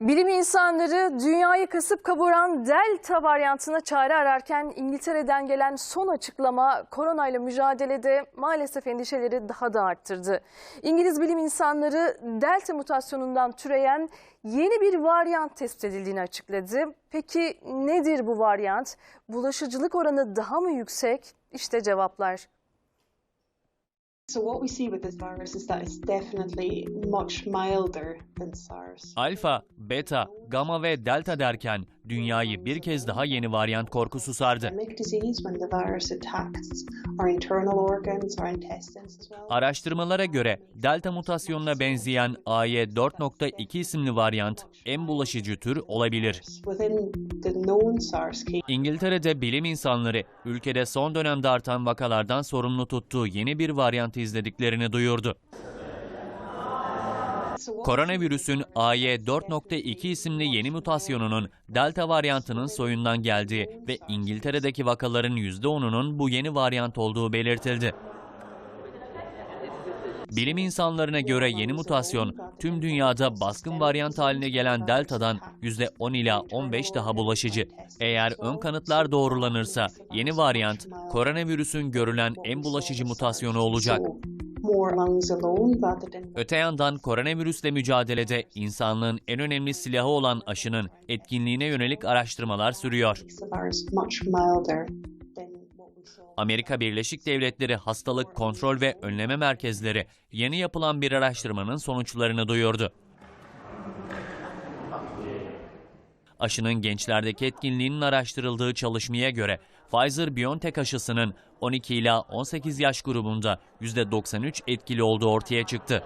Bilim insanları dünyayı kasıp kavuran Delta varyantına çare ararken İngiltere'den gelen son açıklama koronayla mücadelede maalesef endişeleri daha da arttırdı. İngiliz bilim insanları Delta mutasyonundan türeyen yeni bir varyant tespit edildiğini açıkladı. Peki nedir bu varyant? Bulaşıcılık oranı daha mı yüksek? İşte cevaplar. So what we see with this virus is that it's definitely much milder than SARS. Alfa, beta, gamma ve delta derken dünyayı bir kez daha yeni varyant korkusu sardı. Araştırmalara göre delta mutasyonuna benzeyen AY4.2 isimli varyant en bulaşıcı tür olabilir. İngiltere'de bilim insanları ülkede son dönemde artan vakalardan sorumlu tuttuğu yeni bir varyantı izlediklerini duyurdu. Koronavirüsün AY4.2 isimli yeni mutasyonunun delta varyantının soyundan geldiği ve İngiltere'deki vakaların %10'unun bu yeni varyant olduğu belirtildi. Bilim insanlarına göre yeni mutasyon tüm dünyada baskın varyant haline gelen delta'dan %10 ila 15 daha bulaşıcı. Eğer ön kanıtlar doğrulanırsa yeni varyant koronavirüsün görülen en bulaşıcı mutasyonu olacak. Öte yandan koronavirüsle mücadelede insanlığın en önemli silahı olan aşının etkinliğine yönelik araştırmalar sürüyor. Amerika Birleşik Devletleri Hastalık Kontrol ve Önleme Merkezleri yeni yapılan bir araştırmanın sonuçlarını duyurdu. Aşının gençlerdeki etkinliğinin araştırıldığı çalışmaya göre Pfizer-BioNTech aşısının 12 ila 18 yaş grubunda %93 etkili olduğu ortaya çıktı.